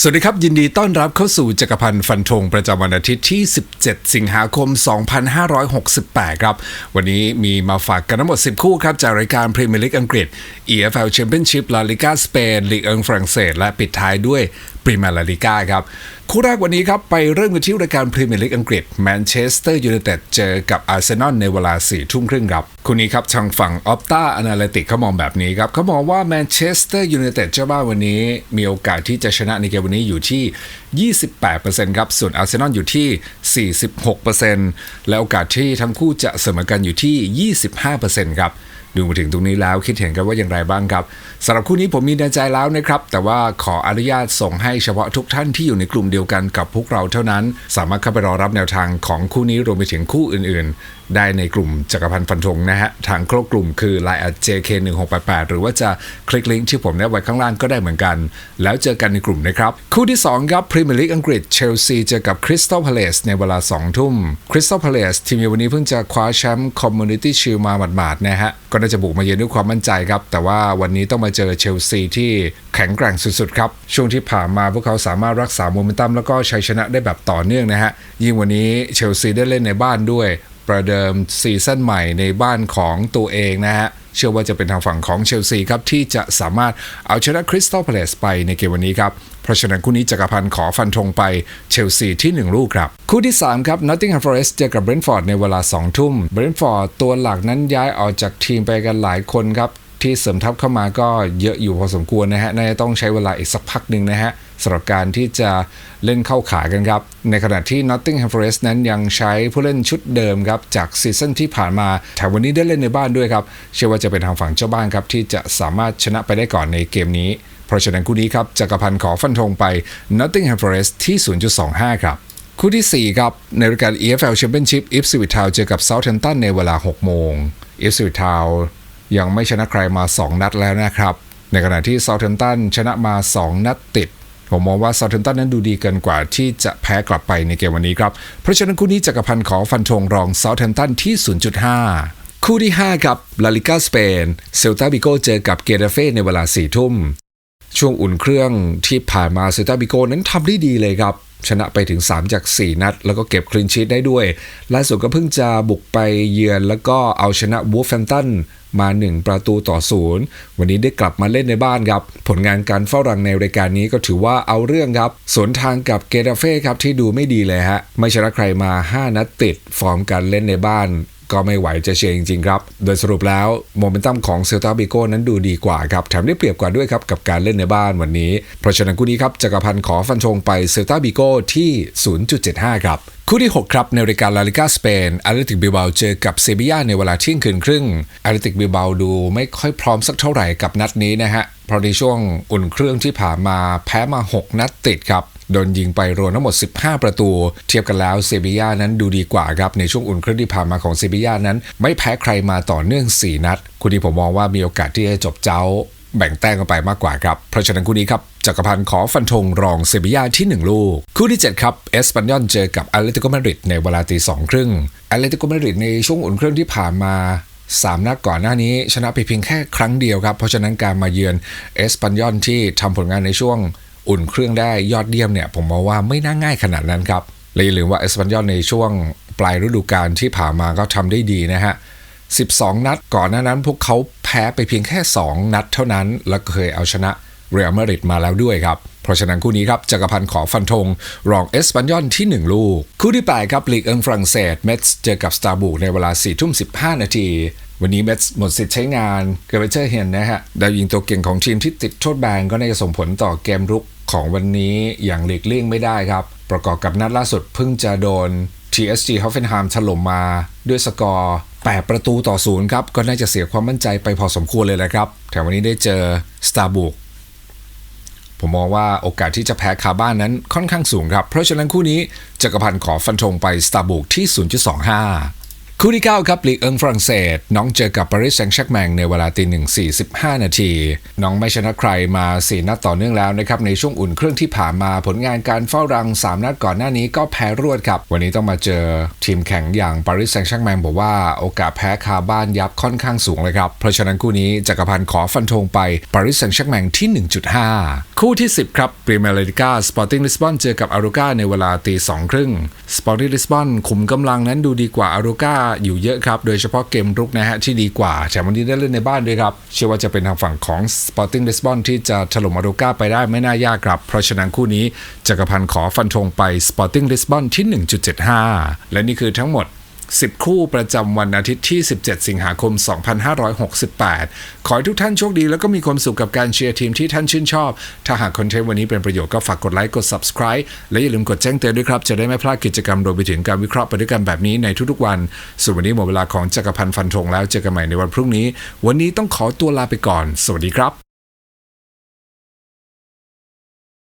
สวัสดีครับ ยินดีต้อนรับเข้าสู่จักรพันธ์ฟันธงประจำวันอาทิตย์ที่ 17 สิงหาคม 2568 ครับ วันนี้มีมาฝากกันทั้งหมด 10 คู่ครับ จากรายการพรีเมียร์ลีกอังกฤษ EFL Championship ลาลิกาสเปนลีกอังฝรั่งเศส และปิดท้ายด้วย พรีเมียร์ลาลิกาครับคู่แรกวันนี้ครับ ไปเริ่มกันที่รายการพรีเมียร์ลีกอังกฤษแมนเชสเตอร์ยูไนเต็ดเจอกับอาร์เซนอลในเวลา4ทุ่มครึ่งครับคู่นี้ครับทางฝั่งออปต้าอนาลิติกเขามองแบบนี้ครับเขามองว่าแมนเชสเตอร์ยูไนเต็ดเจ้าบ้านวันนี้ มีโอกาสที่จะชนะในเกมวันนี้อยู่ที่ 28%ครับ ส่วนอาร์เซนอลอยู่ที่ 46%และโอกาสที่ทั้งคู่จะเสมอกันอยู่ที่ 25%ครับดูมาถึงตรงนี้แล้วคิดเห็นกันว่าอย่างไรบ้างครับสำหรับคู่นี้ผมมีในใจแล้วนะครับ แต่ว่าขออนุญาตส่งให้เฉพาะทุกท่านที่อยู่ในกลุ่มเดียวกันกับพวกเราเท่านั้น สามารถเข้าไปรอรับแนวทางของคู่นี้รวมไปถึงคู่อื่นๆได้ในกลุ่มจักรพันธ์ฟันธงนะฮะ ทางโครกกลุ่มคือ Line at JK1688 หรือว่าจะคลิกลิงก์ที่ผมได้ไว้ข้างล่างก็ได้เหมือนกัน แล้วเจอกันในกลุ่มนะครับ คู่ที่ 2 ครับพรีเมียร์ลีกอังกฤษเชลซีเจอกับคริสตัลพาเลสในเวลา 2 ทุ่มคริสตัลพาเลสทีมในวันนี้เพิ่งจะคว้าแชมป์คอมมูนิตี้ชิลมาหมาดๆนะฮะ ก็น่าจะบุกมาเยือนด้วยความมั่นใจครับ แต่ว่าวันนี้ต้องมาเจอเชลซีที่แข็งแกร่งสุดๆครับช่วงที่ผ่านมาพวกเขาสามารถรักษาโมเมนตัมแล้วก็ชัยชนะได้แบบต่อเนื่องนะฮะยิ่งวันนี้เชลซีได้เล่นในบ้านด้วย ประเดิมซีซั่นใหม่ในบ้านของตัวเองนะฮะ เชื่อว่าจะเป็นทางฝั่งของเชลซีครับ ที่จะสามารถเอาชนะคริสตัลพาเลสไปในเกมวันนี้ครับ เพราะฉะนั้นคู่นี้จักรพันธ์ขอฟันธงไปเชลซีที่ 1 ลูกครับ คู่ที่ 3 ครับ Nottingham Forest เจอกับเบรนท์ฟอร์ดในเวลา 2 ทุ่มเบรนท์ฟอร์ดตัวหลักนั้นย้ายออกจากทีมไปกันหลายคนครับที่เสริมทัพเข้ามาก็เยอะอยู่พอสมควรนะฮะน่าจะต้องใช้เวลาอีกสักพักหนึ่งนะฮะ สำหรับการที่จะเล่นเข้าขากันครับ ในขณะที่ Nottingham Forest นั้นยังใช้ผู้เล่นชุดเดิมครับ จากซีซั่นที่ผ่านมาแถมวันนี้ได้เล่นในบ้านด้วยครับ เชื่อว่าจะเป็นทางฝั่งเจ้าบ้านครับที่จะสามารถชนะไปได้ก่อนในเกมนี้ เพราะฉะนั้นคู่นี้ครับจักรพันธ์ขอฟันธงไป Nottingham Forest ที่ 0.25 ครับคู่ที่ 4 ครับ ในรายการ EFL Championship Ipswich Town เจอกับ Southampton ในเวลา 6 โมง Ipswich Town ยังไม่ชนะใครมา 2 นัดแล้วนะครับ ในขณะที่ Southampton ชนะมา 2 นัดติด ผมมองว่า Southampton นั้นดูดีเกินกว่าที่จะแพ้กลับไปในเกมวันนี้ครับ เพราะฉะนั้นคู่นี้จักรพันธ์ขอฟันธงรอง Southampton ที่ 0.5 คู่ที่ 5 ครับลาลิกาสเปน เซลตาบิโกเจอกับเกเรเฟในเวลา 4 ทุ่ม ช่วงอุ่นเครื่องที่ผ่านมาเซลตาบิโกนั้นทำได้ดีเลยครับ ชนะไปถึง 3 จาก 4 นัด แล้วก็เก็บคลีนชีตได้ด้วยล่าสุดก็เพิ่งจะบุกไปเยือนแล้วก็เอาชนะวูฟแฟมตัน มา 1 ประตูต่อศูนย์วันนี้ได้กลับมาเล่นในบ้านครับ ผลงานการเฝ้ารังในรายการนี้ก็ถือว่าเอาเรื่องครับ สวนทางกับเกเรเฟ่ครับที่ดูไม่ดีเลยฮะไม่ชนะใครมา 5 นัดติดฟอร์มการเล่นในบ้าน ก็ไม่ไหวจะเชียร์จริงๆครับ โดยสรุปแล้วโมเมนตัมของเซลตาบิโก้นั้นดูดีกว่าครับแถมได้เปรียบกว่าด้วยครับกับการเล่นในบ้านวันนี้ เพราะฉะนั้นคู่นี้ครับจักรพันธ์ขอฟันธงไปเซลตาบิโก้ที่ 0.75 ครับคู่ที่ 6 ครับในรายการลาลิกาสเปนอาริติกบิบาเจอกับเซบียาในเวลาเที่ยงคืนครึ่งอาริติกบิบาดูไม่ค่อยพร้อมสักเท่าไหร่กับนัดนี้นะฮะเพราะในช่วงอุ่นเครื่องที่ผ่านมาแพ้มา 6 นัดติดครับ โดนยิงไปรวมทั้งหมด 15 ประตู เทียบกันแล้วเซบียานั้นดูดีกว่าครับ ในช่วงอุ่นเครื่องที่ผ่านมาของเซบียานั้น ไม่แพ้ใครมาต่อเนื่อง 4 นัด คู่นี้ผมมองว่ามีโอกาสที่จะจบเจ้า แบ่งแต้มกันไปมากกว่าครับ เพราะฉะนั้นคู่นี้ครับจักรพันธ์ขอฟันธงรองเซบียาที่ 1 ลูก คู่ที่ 7 ครับเอสปันยอนเจอกับอาเลติโกมาดริดในเวลาตีสองครึ่งอาเลติโกมาดริดในช่วงอุ่นเครื่องที่ผ่านมา3นัดก่อนหน้านี้ชนะไปเพียงแค่ครั้งเดียวครับ เพราะฉะนั้นการมาเยือนเอสปันยอนที่ทำผลงานในช่วง อุ่นเครื่องได้ยอดเยี่ยมเนี่ยผมมองว่าไม่น่าง่ายขนาดนั้นครับเลยลืมว่าเอสปันยอนในช่วงปลายฤดูกาลที่ผ่านมาก็ทำได้ดีนะฮะ 12 นัดก่อนหน้านั้นพวกเขาแพ้ไปเพียงแค่ 2 นัดเท่านั้น และเคยเอาชนะเรอัลมาดริดมาแล้วด้วยครับ เพราะฉะนั้นคู่นี้ครับจักรพันธ์ขอฟันธงรองเอสปันยอนที่ 1 ลูก คู่ที่8ครับลีกอังฝรั่งเศสเมทส์เจอกับสตาร์บูในเวลา4ทุ่ม15 นาทีวันนี้เมทส์หมดสิทธิ์ใช้งานเกเรเจอร์เฮนนะฮะดาวยิงตัวเก่งของทีมที่ติดโทษแบนก็น่าจะส่งผลต่อเกมรุก ของวันนี้อย่างหลีกเลี่ยงไม่ได้ครับ ประกอบกับนัดล่าสุดเพิ่งจะโดน TSG Hoffenheim ถล่มมาด้วยสกอร์ 8 ประตูต่อศูนย์ครับ ก็น่าจะเสียความมั่นใจไปพอสมควรเลยนะครับ แถมวันนี้ได้เจอสตาร์บุกผมมองว่าโอกาสที่จะแพ้คาบ้านนั้นค่อนข้างสูงครับ เพราะฉะนั้นคู่นี้จักรพันธ์ขอฟันธงไปสตาร์บุกที่ 0.25 คู่ที่ 9 ครับลีกเอิงฝรั่งเศส น้องเจอกับปารีสแซงต์แชร์กแมงในเวลาตีหนึ่งสี่สิบห้านาที น้องไม่ชนะใครมาสี่นัดต่อเนื่องแล้วนะครับ ในช่วงอุ่นเครื่องที่ผ่านมาผลงานการเฝ้ารัง 3 นัดก่อนหน้านี้ก็แพ้รวดครับ วันนี้ต้องมาเจอทีมแข่งอย่างปารีสแซงต์แชร์กแมงบอกว่าโอกาสแพ้คาบ้านยับค่อนข้างสูงเลยครับ เพราะฉะนั้นคู่นี้จักรพันธ์ขอฟันธงไปปารีสแซงต์แชร์กแมงที่ 1.5 คู่ที่ 10 ครับปรีเมียร์ลีกาสปอร์ติ้งลิสบอนเจอกับอารูกาในเวลาตีสองครึ่งสปอร์ติ้งลิสบอนขุมกำลังนั้นดูดีกว่าอารูกาอยู่เยอะครับ โดยเฉพาะเกมรุกนะฮะที่ดีกว่าแถมวันนี้ได้เล่นในบ้านด้วยครับ เชื่อว่าจะเป็นทางฝั่งของ Sporting Lisbon ที่จะถล่มอารูกาไปได้ไม่น่ายากครับ เพราะฉะนั้นคู่นี้จักรพันธ์ขอฟันธงไป Sporting Lisbon ที่ 1.75 และนี่คือทั้งหมด 10 คู่ประจำวันอาทิตย์ที่ 17 สิงหาคม 2568 ขอให้ทุกท่านโชคดี แล้วก็มีความสุขกับการเชียร์ทีมที่ท่านชื่นชอบ ถ้าหากคอนเทนต์วันนี้เป็นประโยชน์ก็ฝากกดไลค์กด subscribe และอย่าลืมกดแจ้งเตือนด้วยครับ จะได้ไม่พลาดกิจกรรมรวมไปถึงการวิเคราะห์ไปด้วยกันแบบนี้ในทุกๆวันส่วนวันนี้หมดเวลาของจักรพันธ์ฟันธงแล้วเจอกันใหม่ในวันพรุ่งนี้ วันนี้ต้องขอตัวลาไปก่อน สวัสดีครับ